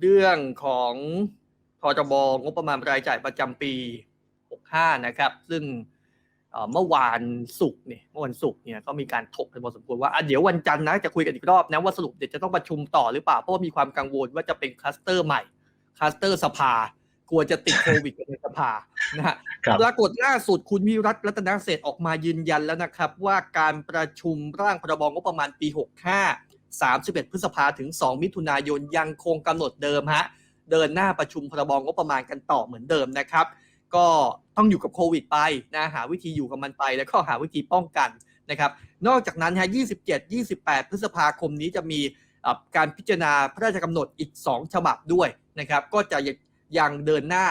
เรื่องของพรบงบประมาณรายจ่ายประจำปี 65 นะครับ ซึ่งเอ่อเมื่อวานศุกร์เนี่ยเมื่อวันศุกร์เนี่ยก็มีการถกกันพอสมควรว่าอะเดี๋ยววันจันทร์นะจะคุยกันอีกรอบนะว่าสรุปเดี๋ยวจะต้องประชุมต่อหรือเปล่าเพราะว่ามีความกังวลว่าจะเป็นคลัสเตอร์ใหม่คลัสเตอร์สภากลัวจะติดโควิดกันในสภานะฮะครับปรากฏล่าสุดคุณวิรัตรัตนเศรษฐ์ออกมายืนยันแล้วนะครับ ว่าการประชุมร่างพรบงบประมาณปี 65 31 พฤษภาถึง 2 มิถุนายนยังคงกำหนดเดิมฮะเดินหน้าประชุมพรบงบประมาณกันต่อเหมือนเดิมนะครับ ก็ต้องอยู่กับโควิดไปนะหาวิธีอยู่กับมันไป แล้วก็หาวิธีป้องกันนะครับ นอกจากนั้นฮะ27 28 พฤษภาคมนี้จะมีะการพิจารณาพระราชกำหนดอีก 2 ฉบับด้วยนะครับ ก็จะยังเดินหน้า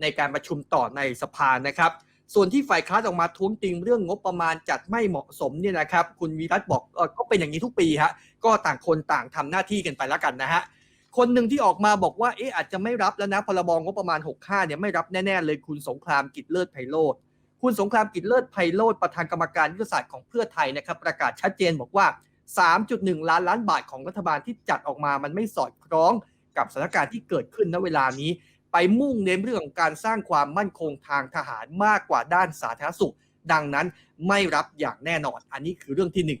ในการประชุมต่อในสภานะครับ ส่วนที่ฝ่ายค้านออกมาท้วงติงเรื่องงบประมาณจัดไม่เหมาะสมเนี่ยนะครับ คุณวีรัตบอกออก็เป็นอย่างนี้ทุกปีฮะก็ต่างคนต่างทำหน้าที่กันไปแล้วกันนะฮะคนหนึ่งที่ออกมาบอกว่าเอ๊ะอาจจะไม่รับแล้วนะพรบงบประมาณ 65เนี่ยไม่รับแน่ๆเลยคุณสงครามกิจเลิศไพโรธคุณสงครามกิจเลิศไพโรธประธานกรรมการยุทธศาสตร์ของเพื่อไทยนะครับ ประกาศชัดเจนบอกว่า 3.1 ล้านล้านบาทของรัฐบาลที่จัดออกมามันไม่สอดคล้องกับสถานการณ์ที่เกิดขึ้นณเวลานี้ ไปมุ่งเน้นเรื่องของการสร้างความมั่นคงทางทหารมากกว่าด้านสาธารณสุข ดังนั้นไม่รับอย่างแน่นอน อันนี้คือเรื่องที่หนึ่ง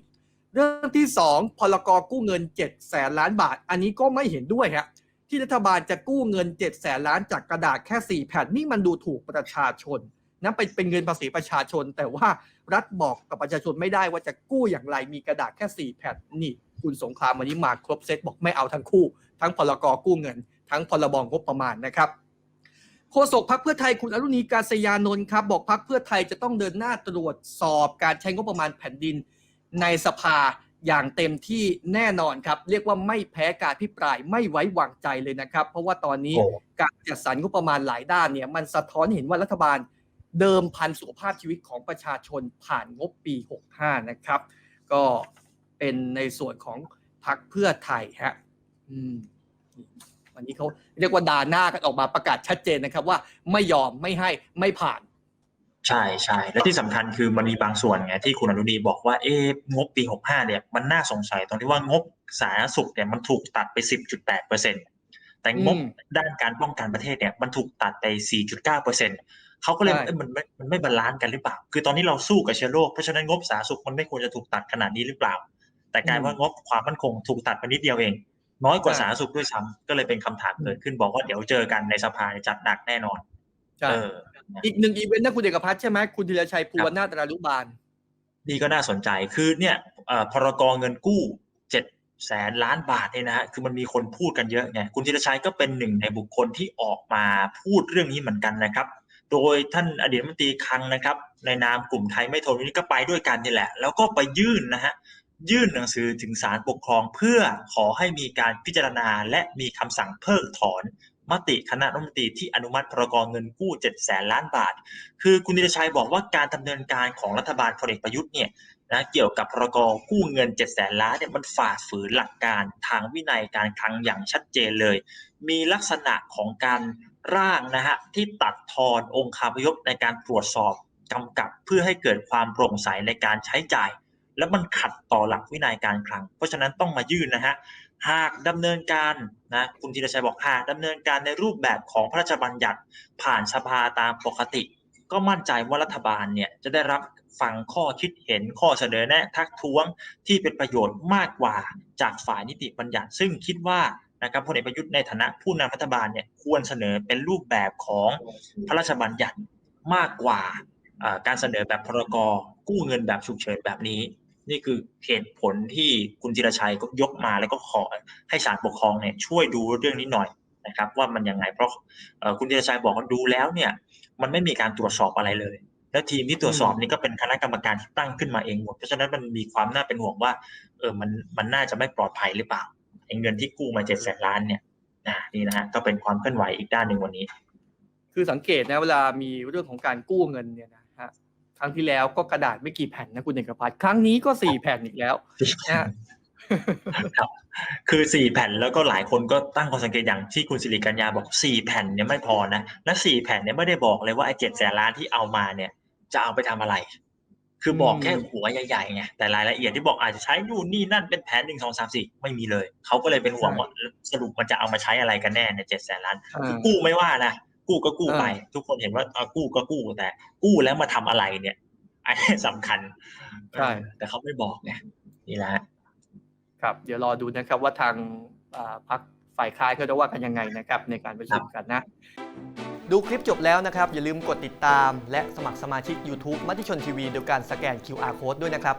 เรื่องที่สองพลกรกู้เงิน7แสนล้านบาท อันนี้ก็ไม่เห็นด้วยฮะที่รัฐบาลจะกู้เงิน7แสนล้านจากกระดาษแค่ 4 แผ่นนี่มันดูถูกประชาชนนั่นเป็นเป็นเงินภาษีประชาชน แต่ว่ารัฐบอกกับประชาชนไม่ได้ว่าจะกู้อย่างไรมีกระดาษแค่ 4 แผ่นนี่คุณสงครามวันนี้มาครบเซตบอกไม่เอาทั้งคู่ ทั้งพลกรกู้เงิน ทั้งพรบงบประมาณนะครับโฆษกพักเพื่อไทยคุณอรุณีกาศยานนท์ครับบอกพักเพื่อไทยจะต้องเดินหน้าตรวจสอบการใช้งบประมาณแผ่นดินในสภาอย่างเต็มที่แน่นอนครับ เรียกว่าไม่แพ้การพิปรายไม่ไว้วางใจเลยนะครับ เพราะว่าตอนนี้โอ้การจัดสรรงบประมาณหลายด้านเนี่ยมันสะท้อนเห็นว่ารัฐบาลเดิมพันสุขภาพชีวิตของประชาชนผ่านงบปี 65 นะครับ ก็เป็นในส่วนของพักเพื่อไทยฮะอืม วันนี้เขาเรียกว่าด่าหน้ากันออกมาประกาศชัดเจนนะครับ ว่าไม่ยอมไม่ให้ไม่ผ่าน ใช่ใช่และที่สำคัญคือมันมีบางส่วนไงที่คุณอนุดีบอกว่าเอ๊ะงบปี 65 เนี่ยมันน่าสงสัยตรงที่ว่างบสาธารณสุขเนี่ยมันถูกตัดไป 10.8เปอร์เซ็นแต่งบอืมด้านการป้องกันประเทศเนี่ยมันถูกตัดไป 4.9เปอร์เซ็นเขาก็เลยใช่เอ้ยมันไม่มันไม่บาลานซ์กันหรือเปล่า คือตอนนี้เราสู้กับเชื้อโรคเพราะฉะนั้นงบสาธารณสุขมันไม่ควรจะถูกตัดขนาดนี้หรือเปล่า แต่กลายว่างบความมั่นคงถูกตัดไปนิดเดียวเอง น้อยกว่าสาธารณสุขด้วยซ้ำก็เลยเป็นคำถามเกิดขึ้นบอกว่าเดี๋ยวเจอกันในสภาจัดหนักแน่นอนใช่เอออีกหนึ่งอีเวนต์นะคุณเอกพัฒน์ใช่ไหมคุณธีรชัยภูวนาถรานุบาลนี่ก็น่าสนใจคือเนี่ยเอ่อพรกเงินกู้เจ็ดแสนล้านบาทเนี่ยนะฮะคือมันมีคนพูดกันเยอะไงคุณธีรชัยก็เป็นหนึ่งในบุคคลที่ออกมาพูดเรื่องนี้เหมือนกันนะครับ โดยท่านอดีตรัฐมนตรีคลังนะครับ ในนามกลุ่มไทยไม่ทนวันนี้ก็ไปด้วยกันนี่แหละ แล้วก็ไปยื่นนะฮะ ยื่นหนังสือถึงศาลปกครองเพื่อขอให้มีการพิจารณา และมีคำสั่งเพิกถอน มติคณะรัฐมนตรีที่อนุมัติพรกเงินกู้7แสนล้านบาท คือคุณธีรชัยบอกว่าการดำเนินการของรัฐบาลพลเอกประยุทธ์เนี่ยนะเกี่ยวกับพรกกู้เงิน7แสนล้านเนี่ยมันฝ่าฝืนหลักการทางวินัยการคลังอย่างชัดเจนเลย มีลักษณะของการร่างนะฮะที่ตัดทอนองค์คาพยพในการตรวจสอบกำกับเพื่อให้เกิดความโปร่งใสในการใช้จ่าย และมันขัดต่อหลักวินัยการคลัง เพราะฉะนั้นต้องมายื่นนะฮะหากดำเนินการนะคุณธีรชัยบอกหากดำเนินการในรูปแบบของพระราชบัญญัติผ่านสภาตามปกติ ก็มั่นใจว่ารัฐบาลเนี่ยจะได้รับฟังข้อคิดเห็นข้อเสนอแนะทักท้วงที่เป็นประโยชน์มากกว่าจากฝ่ายนิติบัญญัติ ซึ่งคิดว่านะครับพลเอกประยุทธ์ในฐานะผู้นำรัฐบาลเนี่ยควรเสนอเป็นรูปแบบของพระราชบัญญัติมากกว่าอ่าการเสนอแบบพรกกู้เงินแบบฉุกเฉินแบบนี้ นี่คือเหตุผลที่คุณธีรชัยก็ยกมาแล้วก็ขอให้ศาลปกครองเนี่ยช่วยดูเรื่องนี้หน่อยนะครับ ว่ามันยังไงเพราะคุณธีรชัยบอกว่าดูแล้วเนี่ยมันไม่มีการตรวจสอบอะไรเลย แล้วทีมที่ตรวจสอบนี่ก็เป็นคณะกรรมการที่ตั้งขึ้นมาเองหมดเพราะฉะนั้นมันมีความน่าเป็นห่วงว่าเออมันมันน่าจะไม่ปลอดภัยหรือเปล่าเงินที่กู้มาเจ็ดแสนล้านเนี่ยนะนี่นะฮะก็เป็นความเคลื่อนไหวอีกด้านหนึ่งวันนี้ คือสังเกตนะเวลามีเรื่องของการกู้เงินเนี่ยนะ ครั้งที่แล้วก็กระดาษไม่กี่แผ่นนะคุณเอกพัฒน์ครั้งนี้ก็สี่แผ่นอีกแล้วนะฮะครับคือสี่แผ่นแล้วก็หลายคนก็ตั้งข้อสังเกตอย่างที่คุณสิริกัญญาบอกสี่แผ่นเนี่ยไม่พอนะและสี่แผ่นเนี่ยไม่ได้บอกเลยว่าไอ้เจ็ดแสนล้านที่เอามาเนี่ยจะเอาไปทำอะไร คือบอกอืมแค่หัวใหญ่ๆไงแต่รายละเอียดที่บอกอาจจะใช้นู่นนี่นั่นเป็นแผนหนึ่งสองสามสี่ไม่มีเลยเขาก็เลยเป็นห่วงว่าสรุปมันจะเอามาใช้อะไรกันแน่ในเจ็ดแสนล้านคือกู้ไม่ว่านะ กู้ก็กู้ไป ทุกคนเห็นว่าเอากู้ก็กู้แต่ กู้แล้วมาทำอะไรเนี่ยอันนี้สำคัญใช่แต่เขาไม่บอกไงนี่แหละฮะครับ เดี๋ยวรอดูนะครับว่าทางอ่าพรรคฝ่ายค้านเขาจะว่ากันยังไงนะครับในการประชุมกันนะ ดูคลิปจบแล้วนะครับ อย่าลืมกดติดตาม และสมัครสมาชิก YouTube มติชนทีวีโดยการสแกน QR Code ด้วยนะครับ